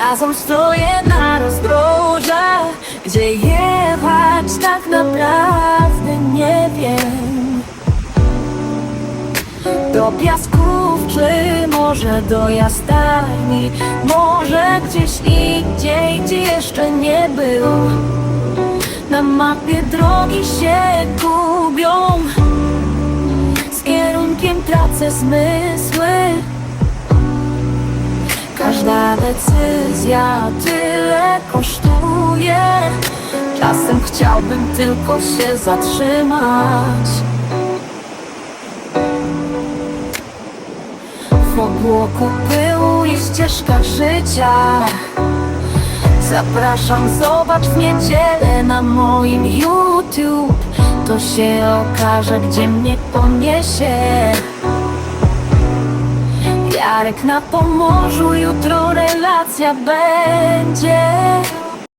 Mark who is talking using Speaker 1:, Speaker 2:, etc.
Speaker 1: Czasem stoję na rozdrożach Gdzie jechać tak naprawdę nie wiem. Do piasków czy może do jastarni? Może gdzieś indziej, gdzie jeszcze nie był? Na mapie drogi się gubią. Z kierunkiem tracę zmysły decyzja tyle kosztuje. Czasem chciałbym tylko się zatrzymać. W obłoku pyłu i ścieżka życia. Zapraszam, zobacz w niedzielę na moim YouTube. To się okaże, gdzie mnie poniesie. Jarek na Pomorzu, jutro relacja będzie